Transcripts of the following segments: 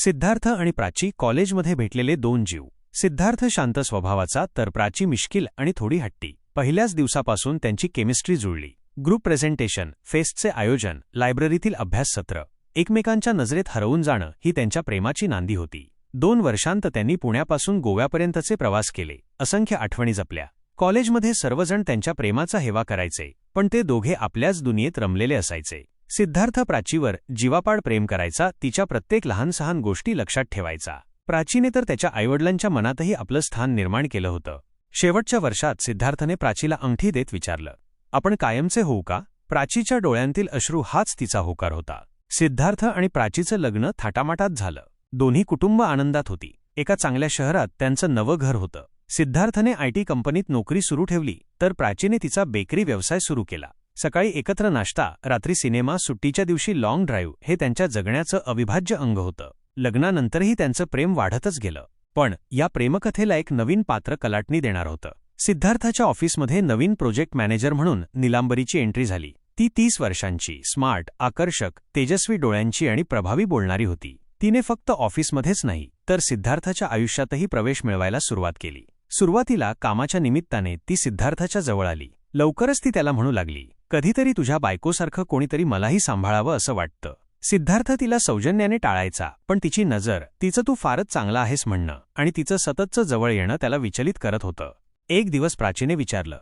सिद्धार्थ आणि प्राची कॉलेजमध्ये भेटलेले दोन जीव. सिद्धार्थ शांत स्वभावाचा तर प्राची मिश्किल आणि थोडी हट्टी. पहिल्याच दिवसापासून त्यांची केमिस्ट्री जुळली. ग्रुप प्रेझेंटेशन फेस्टचे आयोजन लायब्ररीतील अभ्यास सत्र एकमेकांच्या नजरेत हरवून जाणं ही त्यांच्या प्रेमाची नांदी होती. दोन वर्षांत त्यांनी पुण्यापासून गोव्यापर्यंतचे प्रवास केले. असंख्य आठवणी जपल्या. कॉलेजमध्ये सर्वजण त्यांच्या प्रेमाचा हेवा करायचे पण ते दोघे आपल्याच दुनियेत रमलेले असायचे. सिद्धार्थ प्राचीवर जीवापाड प्रेम करायचा तिच्या प्रत्येक लहान सहान गोष्टी लक्षात ठेवायचा. प्राचीने तर त्याच्या आईवडिलांच्या मनातही आपलं स्थान निर्माण केलं होतं. शेवटच्या वर्षात सिद्धार्थने प्राचीला अंगठी देत विचारलं आपण कायमचे होऊ का? प्राचीच्या डोळ्यांतील अश्रू हाच तिचा होकार होता. सिद्धार्थ आणि प्राचीचं लग्न थाटामाटात झालं. दोन्ही कुटुंब आनंदात होती. एका चांगल्या शहरात त्यांचं नवं घर होतं. सिद्धार्थने आयटी कंपनीत नोकरी सुरू ठेवली तर प्राचीने तिचा बेकरी व्यवसाय सुरू केला. सकाळी एकत्र नाश्ता रात्री सिनेमा सुट्टीच्या दिवशी लाँग ड्राईव्ह हे त्यांच्या जगण्याचं अविभाज्य अंग होतं. लग्नानंतरही त्यांचं प्रेम वाढतच गेलं. पण या प्रेमकथेला एक नवीन पात्र कलाटणी देणार होतं. सिद्धार्थाच्या ऑफिसमध्ये नवीन प्रोजेक्ट मॅनेजर म्हणून निलांबरीची एंट्री झाली. ती तीस वर्षांची स्मार्ट आकर्षक तेजस्वी डोळ्यांची आणि प्रभावी बोलणारी होती. तिने फक्त ऑफिसमध्येच नाही तर सिद्धार्थाच्या आयुष्यातही प्रवेश मिळवायला सुरुवात केली. सुरुवातीला कामाच्या निमित्ताने ती सिद्धार्थाच्या जवळ आली. लवकरच ती त्याला म्हणू लागली कधीतरी तुझ्या बायकोसारखं कोणीतरी मलाही सांभाळावं असं वाटतं. सिद्धार्थ तिला सौजन्याने टाळायचा पण तिची नजर तिचं तू फारच चांगला आहेस म्हणणं आणि तिचं सततचं जवळ येणं त्याला विचलित करत होतं. एक दिवस प्राचीने विचारलं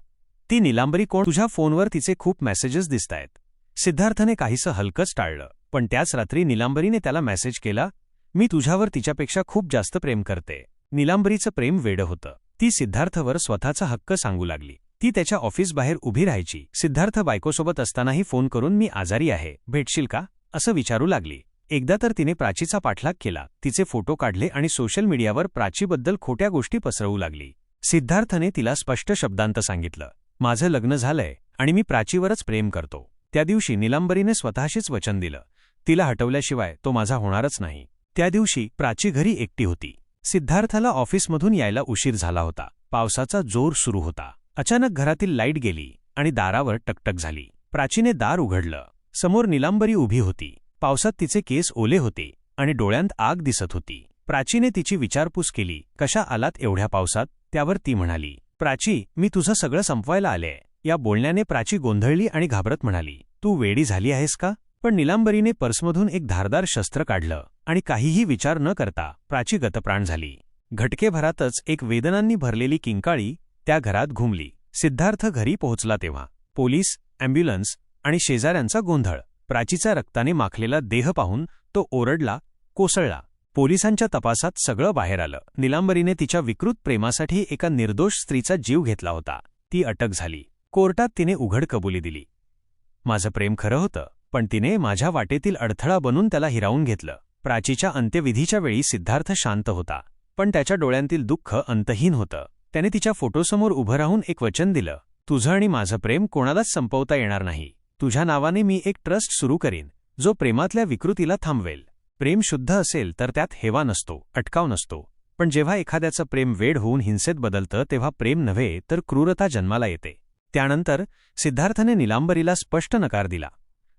ती निलांबरी कोण? तुझ्या फोनवर तिचे खूप मेसेजेस दिसतायत. सिद्धार्थने काहीसं हलकंच टाळलं पण त्याच रात्री निलांबरीने त्याला मेसेज केला मी तुझ्यावर तिच्यापेक्षा खूप जास्त प्रेम करते. निलांबरीचं प्रेम वेडं होतं. ती सिद्धार्थवर स्वतःचा हक्क सांगू लागली. ती त्याच्या ऑफिसबाहेर उभी राहायची. सिद्धार्थ बायकोसोबत असतानाही फोन करून मी आजारी आहे. भेटशील का? असं विचारू लागली. एकदा तर तिने प्राचीचा पाठलाग केला. तिचे फोटो काढले आणि सोशल मीडियावर प्राचीबद्दल खोट्या गोष्टी पसरवू लागली. सिद्धार्थने तिला स्पष्ट शब्दांत सांगितलं माझं लग्न झालंय आणि मी प्राचीवरच प्रेम करतो. त्या दिवशी निलांबरीने स्वतःशीच वचन दिलं. तिला हटवल्याशिवाय तो माझा होणारच नाही. त्या दिवशी प्राची घरी एकटी होती. सिद्धार्थाला ऑफिसमधून यायला उशीर झाला होता. पावसाचा जोर सुरू होता. अचानक घरातील लाइट गेली आणि दारावर टकटक झाली. प्राचीने दार उघडलं. समोर निलांबरी उभी होती. पावसात तिचे केस ओले होते आणि डोळ्यांत आग दिसत होती. प्राचीने तिची विचारपूस केली कशा आलात एवढ्या पावसात? त्यावर ती म्हणाली प्राची मी तुझं सगळं संपवायला आलेय या बोलण्याने प्राची गोंधळली आणि घाबरत म्हणाली तू वेडी झाली आहेस का? पण निलांबरीने पर्समधून एक धारदार शस्त्र काढलं आणि काहीही विचार न करता प्राची गतप्राण झाली. घटकेभरातच एक वेदनांनी भरलेली किंकाळी त्या घरात घुमली. सिद्धार्थ घरी पोहोचला तेव्हा. पोलीस अँब्युलन्स आणि शेजाऱ्यांचा गोंधळ. प्राचीचा रक्ताने माखलेला देह पाहून तो ओरडला कोसळला. पोलिसांच्या तपासात सगळं बाहेर आलं. निलांबरीने तिच्या विकृत प्रेमासाठी एका निर्दोष स्त्रीचा जीव घेतला होता. ती अटक झाली. कोर्टात तिने उघड कबुली दिली. माझं प्रेम खरं होतं पण तिने माझ्या वाटेतील अडथळा बनून त्याला हिरावून घेतलं. प्राचीच्या अंत्यविधीच्या वेळी सिद्धार्थ शांत होता पण त्याच्या डोळ्यांतील दुःख अंतहीन होतं. त्याने तिच्या फोटोसमोर उभं राहून एक वचन दिलं तुझं आणि माझं प्रेम कोणालाच संपवता येणार नाही. तुझ्या नावाने मी एक ट्रस्ट सुरू करीन जो प्रेमातल्या विकृतीला थांबवेल. प्रेम शुद्ध असेल तर त्यात हेवा नसतो अटकाव नसतो. पण जेव्हा एखाद्याचं प्रेम वेड होऊन हिंसेत बदलतं तेव्हा प्रेम नव्हे तर क्रूरता जन्माला येते. त्यानंतर सिद्धार्थने निलांबरीला स्पष्ट नकार दिला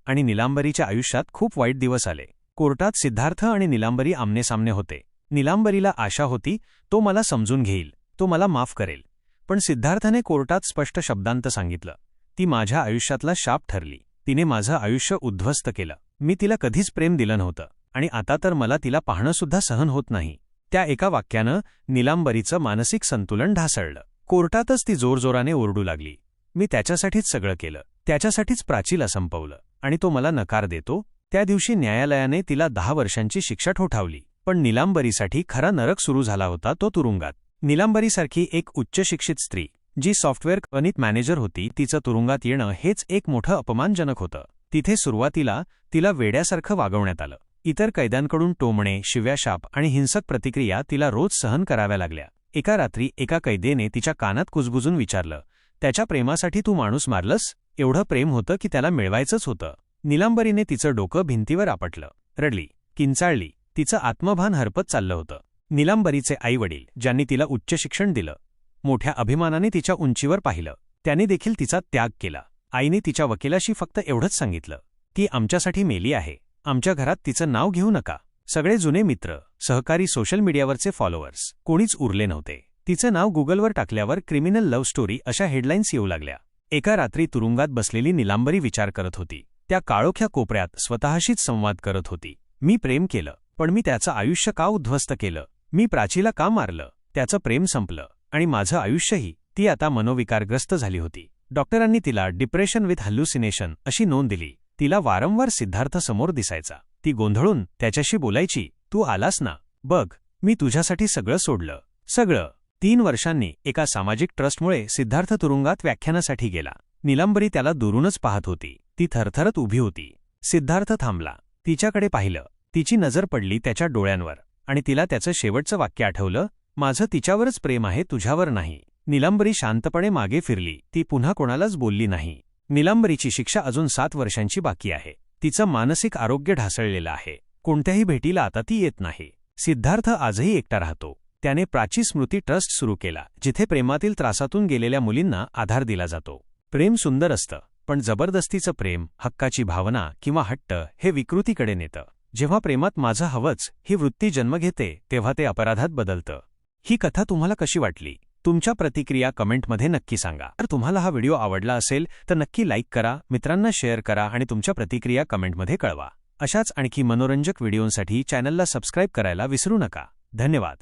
आणि निलांबरीच्या आयुष्यात खूप वाईट दिवस आले. कोर्टात सिद्धार्थ आणि निलांबरी आमनेसामने होते. निलांबरीला आशा होती तो मला समजून घेईल. तो मला माफ करेल. पण सिद्धार्थने कोर्टात स्पष्ट शब्दांत सांगितलं. ती माझ्या आयुष्यातला शाप ठरली. तिने माझं आयुष्य उद्ध्वस्त केलं. मी तिला कधीच प्रेम दिलं नव्हतं. आणि आता तर मला तिला पाहणंसुद्धा सहन होत नाही. त्या एका वाक्यानं निलांबरीचं मानसिक संतुलन ढासळलं. कोर्टातच ती जोरजोराने ओरडू लागली. मी त्याच्यासाठीच सगळं केलं. त्याच्यासाठीच प्राचीला संपवलं आणि तो मला नकार देतो. त्या दिवशी न्यायालयाने तिला दहा वर्षांची शिक्षा ठोठावली. पण निलांबरीसाठी खरा नरक सुरू झाला होता तो तुरुंगात. निलांबरीसारखी एक उच्चशिक्षित स्त्री जी सॉफ्टवेअर कंपनीत मॅनेजर होती तिचं तुरुंगात येणं हेच एक मोठं अपमानजनक होतं. तिथे सुरुवातीला तिला वेड्यासारखं वागवण्यात आलं. इतर कैद्यांकडून टोमणे शिव्याशाप आणि हिंसक प्रतिक्रिया तिला रोज सहन कराव्या लागल्या. एका रात्री एका कैदेने तिच्या कानात कुजबुजून विचारलं त्याच्या प्रेमासाठी तू माणूस मारलंस? एवढं प्रेम होतं की त्याला मिळवायचंच होतं. निलांबरीने तिचं डोकं भिंतीवर आपटलं. रडली किंचाळली तिचं आत्मभान हरपत चाललं होतं. निलांबरीचे आईवडील ज्यांनी तिला उच्च शिक्षण दिलं मोठ्या अभिमानाने तिच्या उंचीवर पाहिलं. त्याने देखील तिचा त्याग केला. आईने तिच्या वकिलाशी फक्त एवढंच सांगितलं ती आमच्यासाठी मेली आहे. आमच्या घरात तिचं नाव घेऊ नका. सगळे जुने मित्र सहकारी सोशल मीडियावरचे फॉलोअर्स. कोणीच उरले नव्हते. तिचं नाव गुगलवर टाकल्यावर क्रिमिनल लव्ह स्टोरी अशा हेडलाईन्स येऊ लागल्या. एका रात्री तुरुंगात बसलेली निलांबरी विचार करत होती. त्या काळोख्या कोपऱ्यात स्वतःशीच संवाद करत होती. मी प्रेम केलं पण मी त्याचं आयुष्य का उद्ध्वस्त केलं? मी प्राचीला का मारलं? त्याचं प्रेम संपलं आणि माझं आयुष्यही ती आता मनोविकारग्रस्त झाली होती. डॉक्टरांनी तिला डिप्रेशन विथ हल्युसिनेशन अशी नोंद दिली. तिला वारंवार सिद्धार्थ समोर दिसायचा. ती गोंधळून त्याच्याशी बोलायची तू आलास ना? बघ मी तुझ्यासाठी सगळं सोडलं. सगळं. तीन वर्षांनी एका सामाजिक ट्रस्टमुळे सिद्धार्थ तुरुंगात व्याख्यानासाठी गेला. निलंबरी त्याला दुरूनच पाहत होती. ती थरथरत उभी होती. सिद्धार्थ थांबला. तिच्याकडे पाहिलं. तिची नजर पडली त्याच्या डोळ्यांवर. आणि तिला त्याचं शेवटचं वाक्य आठवलं माझं तिच्यावरच प्रेम आहे तुझ्यावर नाही. निलांबरी शांतपणे मागे फिरली. ती पुन्हा कोणालाच बोलली नाही. निलांबरीची शिक्षा अजून सात वर्षांची बाकी आहे. तिचं मानसिक आरोग्य ढासळलेलं आहे. कोणत्याही भेटीला आता ती येत नाही. सिद्धार्थ आजही एकटा राहतो. त्याने प्राची स्मृती ट्रस्ट सुरू केला जिथे प्रेमातील त्रासातून गेलेल्या मुलींना आधार दिला जातो. प्रेम सुंदर असतं पण जबरदस्तीचं प्रेम हक्काची भावना किंवा हट्ट हे विकृतीकडे नेतं. जेव्हा प्रेमात माझं हवंच ही वृत्ती जन्म घेते तेव्हा ते अपराधात बदलतं. ही कथा तुम्हाला कशी वाटली? तुमच्या प्रतिक्रिया कमेंटमध्ये नक्की सांगा. तर तुम्हाला हा व्हिडिओ आवडला असेल तर नक्की लाईक करा मित्रांना शेअर करा आणि तुमच्या प्रतिक्रिया कमेंटमध्ये कळवा. अशाच आणखी मनोरंजक व्हिडिओंसाठी चॅनलला सबस्क्राईब करायला विसरू नका. धन्यवाद.